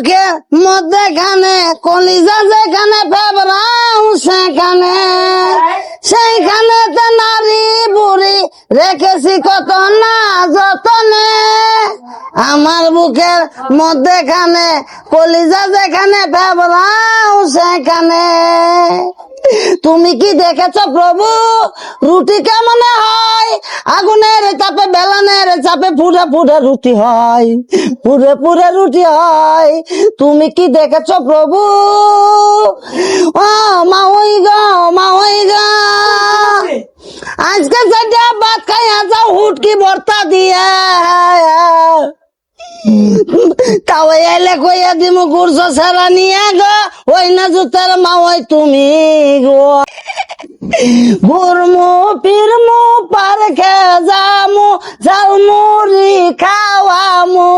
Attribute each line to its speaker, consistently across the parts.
Speaker 1: বুকে মধ্যে খানে কলিজা যেখানে ফেবরাও সেখানে। সেইখানে তো নারী বুড়ি রেখেছি কত না যতনে। আমার বুকের মধ্যে খানে কলিজা যেখানে ফেবরাও সেখানে। তুমি কি দেখেছ প্রভু? রুটি কেমন হয়? আগুনের চাপে, বেলানের চাপে পুরে পুরে রুটি হয়। পুরে পুরে রুটি হয়। তুমি কি দেখেছ প্রভু? ও মা ওই গো মা ওই গো। আজকে সেটা ভাত খাইয়া যাও হুটকি ভর্তা দিয়ে। তাও এলে কইয়া দিমু গুরছো সারা নিয়ে গো। ওই না জুতার মা ওই তুমি গো। গুরমু পিরমু পার্কে যামু, ঝালমুড়ি খাওয়ামু।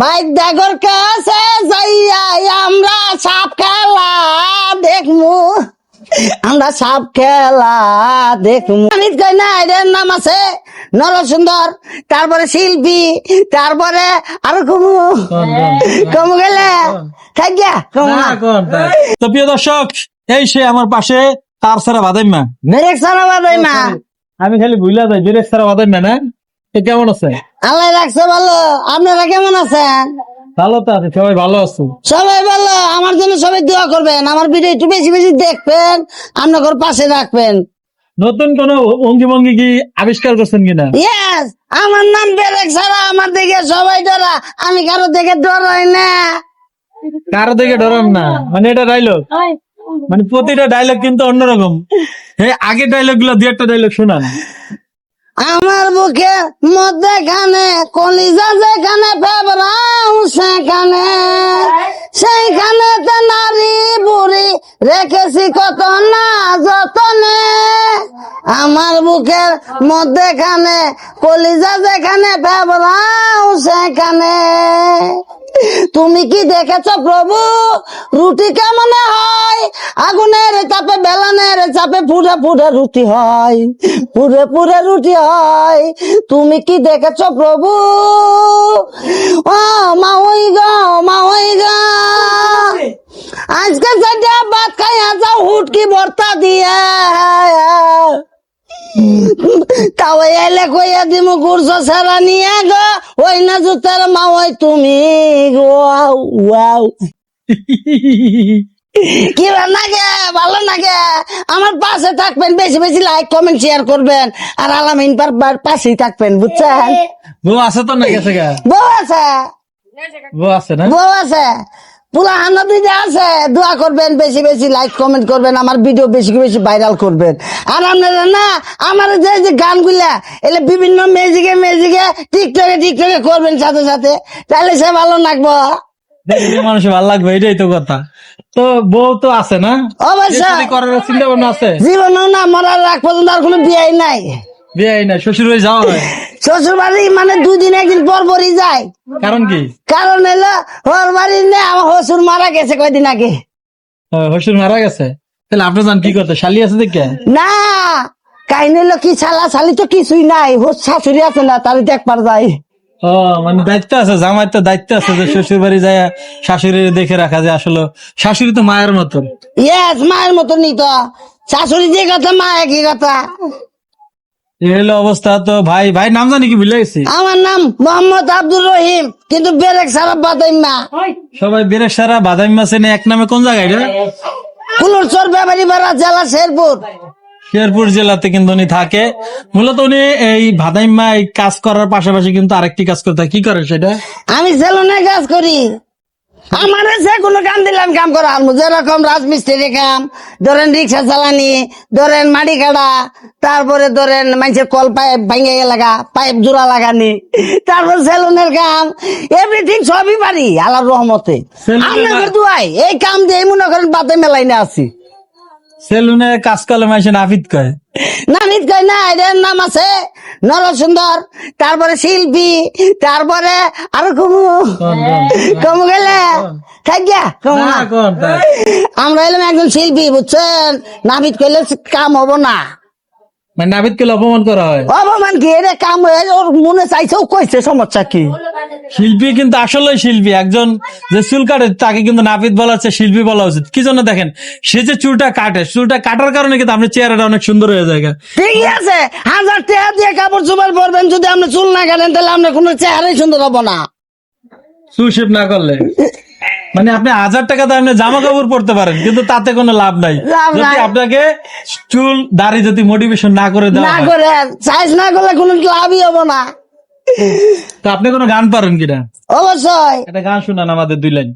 Speaker 1: বাইক ডাগর কাছে যাইয়া আমরা সাপ খেলা দেখমু। আমরা সাপ খেলা দেখমু। আমি কই না এদের নাম আছে নরসুন্দর তারপরে শিল্পী তারপরে আরও কমু। কমু গেলে?
Speaker 2: তো প্রিয় দর্শক এই সে আমার পাশে তার সারা বাদাইমা।
Speaker 1: মেরে সারা বাদাই না
Speaker 2: আমি খালি ভুলা যাই বিরেক সারা বাদাইমা না? কেমন আছে?
Speaker 1: আল্লাহ রাখছে ভালো। আপনারা কেমন আছেন?
Speaker 2: ভালো তো আছে সবাই ভালো আছো?
Speaker 1: সবাই ভালো আমার জন্য সবাই দোয়া করবেন আমার ভিডিও একটু বেশি বেশি দেখবেন আপনাদের পাশে রাখবেন।
Speaker 2: নতুন কোন অঙ্গি ভঙ্গি কি আবিষ্কার করছেন কিনা?
Speaker 1: ইয়েস আমার নাম বেরেক ছাড়া আমার দেখে সবাই ডরা আমি কারও দেখে ডরাই না।
Speaker 2: কারও দেখে ডরান না মানে এটা ডাইলগ মানে প্রতিটা ডায়লগ কিন্তু অন্যরকম। এই আগের ডায়লগগুলো দু একটা ডায়লগ শোনান।
Speaker 1: আমার বুকে মধ্যে খানে কলিজা যেখানে ফেবরাও সেখানে। সেইখানে তো নারী বুড়ি রেখেছি কত না যতনে। আমার বুকের মধ্যে খানে, কলিজা যেখানে ফেবরাও সেখানে। তুমি কি দেখেছ প্রভু? রুটি কেমন হয়? আগুনের চাপে, বেলানের চাপে পুরে পুরে রুটি হয় পুরে পুরে রুটি হয়। তুমি কি দেখেছ প্রভু? ও মা ওই গো মা ওই গো। আজকে সেটা ভাত খাইয়া যাও, হুটকি ভর্তা দিয়ে। তাও এলে কইয়া দিমু গুরছো সারা নিয়ে গো ওই না জুতার মা ওই তুমি গো। ওয়াও কি লাগে ভালো লাগে আমার পাশে থাকবেন বেশি বেশি লাইক কমেন্ট শেয়ার করবেন আর আলামিন পার পাশেই থাকবেন বুঝছেন?
Speaker 2: বউ আছে তো না গেছে
Speaker 1: বউ আছে?
Speaker 2: বউ আছে না?
Speaker 1: বউ আছে? পুরা হানা দিদি আছে দোয়া করবেন বেশি বেশি লাইক কমেন্ট করবেন আমার ভিডিও বেশি বেশি ভাইরাল করবেন। আর আপনারা না আমার যে যে গানগুলা এলে বিভিন্ন মিউজিকে মিউজিকে টিকটকে টিকটকে করবেন সাথে সাথে তাহলে সে ভালো লাগবো।
Speaker 2: মানুষের ভালো লাগবে এটাই তো কথা। তো বউ তো আছে না?
Speaker 1: অবশ্যই।
Speaker 2: করার চিন্তা ভাবনা আছে?
Speaker 1: জীবনেও না মরার রাখ পর্যন্ত আর কোনো বিয়ে নাই।
Speaker 2: বিয়ে না শ্বশুর বাড়ি যাওয়া হয়?
Speaker 1: শ্বশুর বাড়ি মানে দুই দিন একদিন পর পরই যায়।
Speaker 2: কারণ কি?
Speaker 1: কারণ এলো ওর বাড়ি নে আমার শ্বশুর মারা গেছে কয়দিন আগে।
Speaker 2: শ্বশুর মারা গেছে? তাহলে আপনি জান কি করতে শালি আছে দেখে?
Speaker 1: না কাহিনী হলো কি ছালা ছালি তো কিছুই নাই। শাশুড়ি আছে না তার দেখবার যায়।
Speaker 2: ও মানে দায়িত্ব আছে জামাই তো দায়িত্ব আছে যে শ্বশুর বাড়ি যায় শাশুড়ি দেখে রাখা যায় আসলে। শাশুড়ি তো মায়ের মতন।
Speaker 1: ইয়েস মায়ের মতনই তো। শাশুড়ি যে কথা মা একই কথা।
Speaker 2: এই অবস্থা তো ভাই ভাই নাম জানি কি ভুলে গেছি।
Speaker 1: আমার নাম মোহাম্মদ আব্দুর রহিম কিন্তু বেরেক সারা বাদাইম
Speaker 2: সবাই বেরেক সারা এক নামে কোন জায়গায় রে
Speaker 1: কুলুরচর ব্যাপারী পাড়া জেলা শেরপুর।
Speaker 2: শেরপুর জেলাতে কিন্তু উনি থাকে। মূলত উনি এই ভাদাইম্মা এই কাজ করার পাশাপাশি কিন্তু আরেকটি কাজ করতে কি করে সেটা?
Speaker 1: আমি সেলুনে কাজ করি। আমার সে কোনো কাম দিলাম কাম করা যেরকম রাজমিস্ত্রি কাম ধরেন রিক্সা চালানি ধরেন মাটি কাটা তারপরে ধরেন মানুষের কল পাইপ ভাঙে লাগা পাইপ জোড়া লাগানি তারপর সেলুনের কাম এভরিথিং সবই পারি আল্লাহর রহমতে। আপনাদের দুয়াই এই কাম দিয়ে মনে করেন বাতে মেলাই না আছি
Speaker 2: সেলুনে কাজ করলে মাসে নাফিত কয়।
Speaker 1: নামিত গয়না না এদের নাম আছে নরসুন্দর তারপরে শিল্পী তারপরে আরও কমু। কমু গেলে? আমরা এলাম একজন শিল্পী বুঝছেন? নামিত কইলে কাম হব না।
Speaker 2: মানে নাবিদকে অপমান করা হয়।
Speaker 1: অপমান কি? এর কাম হয়ে ওর মনে চাইছে ও কইছে সমস্যা কি?
Speaker 2: শিল্পী কিন্তু আসলে শিল্পী। একজন যে চুল কাটে তাকে কিন্তু নাপিত বলা হচ্ছে শিল্পী বলা উচিত কি জন্য দেখেন সে যে চুলটা কাটে চুলটা কাটার কারণে কিন্তু আপনার চেহারাটা অনেক সুন্দর হয়ে যায়
Speaker 1: ঠিকই আছে হাজার টাকা দিয়ে কাপড় চোপড় পরবেন যদি আপনি চুল না কাটেন তাহলে আপনার কোনো চেহারাই সুন্দর হব না।
Speaker 2: চুল শেপ না করলে। মানে আপনি হাজার টাকা দামে জামা কাপড় পরতে পারেন কিন্তু তাতে কোনো লাভ নাই। যদি আপনাকে চুল দাড়ি যদি মোটিভেশন না করে দেওয়া
Speaker 1: না করে সাইজ না করলে কোনো লাভই হবে না।
Speaker 2: তো আপনি কোনো গান পারেন কিনা?
Speaker 1: অবশ্যই।
Speaker 2: একটা গান শুনান আমাদের দুই লাইন।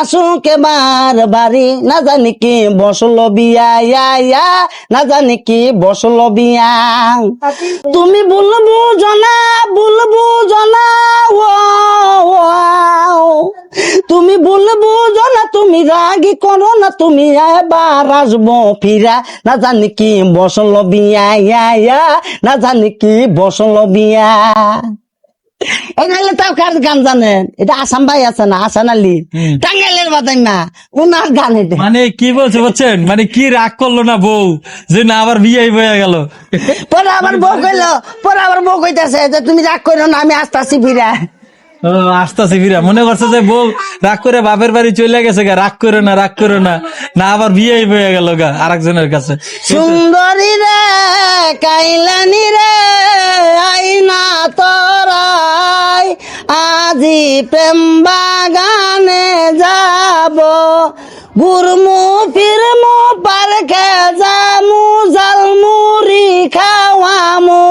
Speaker 1: উঠেছে আসু কে বার বাড়ি, না জানি কি বসল বিয়া না জানি কি বসল বিয়া। তুমি বলবু জনা বলবু জনা ও তুমি বলব না, তুমি রাগি করো না, তুমি এবার আসব ফিরা। না জানি কি বসল বিয়া না জানি কি বসল বিয়া। তাও কার গান জানেন এটা আসাম ভাই আছে না আসান আলী। টাঙ্গাইলের বাদাই না উনার গান এটা।
Speaker 2: মানে কি বলছে বুঝছেন? মানে কি রাগ করল না বউ? যে না আবার বিয়ে হয়ে গেল।
Speaker 1: পরে আবার বউ কইলো পরে আবার বউ কইতাছে যে তুমি রাগ করো না আমি আসতে আসি ফিরা।
Speaker 2: ও, আসতাছে ফিরা। মনে করছে যে বউ রাগ করে বাপের বাড়ি চলে গেছে গা রাগ করো না রাগ করো না। না আবার বিয়ে হয়ে গেল গা আরেকজনের কাছে।
Speaker 1: সুন্দরী রে কাইলানি রে আইনা আজি প্রেম বাগানে যাব। গুরমু ফিরমু, পার্কে যামু জালমুড়ি খাওয়ামু।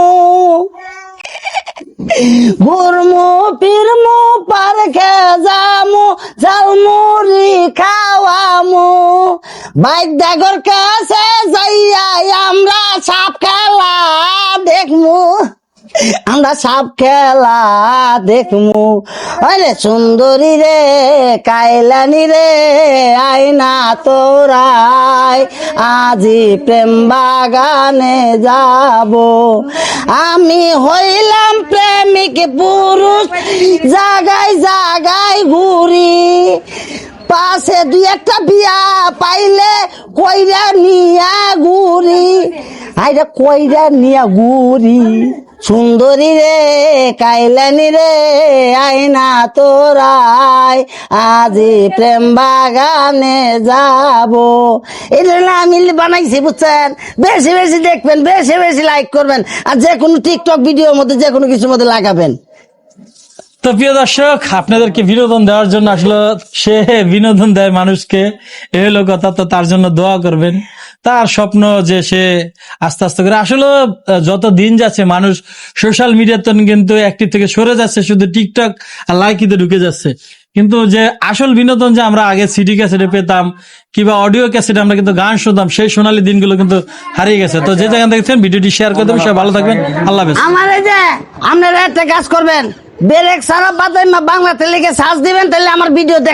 Speaker 1: ঘুরমু ফিরমু, পার্কে যামু, ঝালমুড়ি খাওয়ামু। বাইদাগর কাছে যাইয়া আমরা সাপ খেলা দেখমু। আমরা সাপ খেলা দেখমু। আরে সুন্দরী রে, কাইলানি রে আইনা তোরাই। আজি প্রেম বাগানে যাব। আমি হইলাম প্রেমিক পুরুষ, জাগায় জাগায় ঘুরি। পাশে দুই একটা বিয়া পাইলে কইরা নিয়া ঘুরি। আইরা কইরা নিয়া ঘুরি। সুন্দরী রে, কাইলানি রে আইনা তোরাই, আজি প্রেম বাগানে যাব। এটা আমি বানাইছি, বুঝছেন? বেশি বেশি দেখবেন, বেশি বেশি লাইক করবেন, আর যে কোনো টিকটক ভিডিওর মধ্যে যে কোনো কিছুর মধ্যে লাগাবেন।
Speaker 2: তো প্রিয় দর্শক, আপনাদেরকে বিনোদন দেওয়ার জন্য আসলে সে বিনোদন দেয় মানুষকে, এ হলো কথা, তো তার জন্য দোয়া করবেন। তার স্বপ্ন যে সে আস্তে আস্তে করে আসলে যত দিন যাচ্ছে, মানুষ সোশ্যাল মিডিয়াতে কিন্তু একটি থেকে সরে যাচ্ছে, শুধু টিকটক আর লাইকিতে ঢুকে যাচ্ছে। কিন্তু যে আসল বিনোদন যে আমরা আগে সিডি ক্যাসেটে পেতাম, কিংবা অডিও ক্যাসেটে আমরা কিন্তু গান শুনতাম, সেই সোনালী দিনগুলো কিন্তু হারিয়ে গেছে। তো যে জায়গা দেখছেন, ভিডিওটি শেয়ার করে দেবেন, সবাই ভালো থাকবেন। আল্লাহ
Speaker 1: আমার যে আপনারা একটা কাজ করবেন বেরেক সারা বাদাই বাংলা তেলেকে সার্চ দিবেন, তাহলে আমার ভিডিও দেখ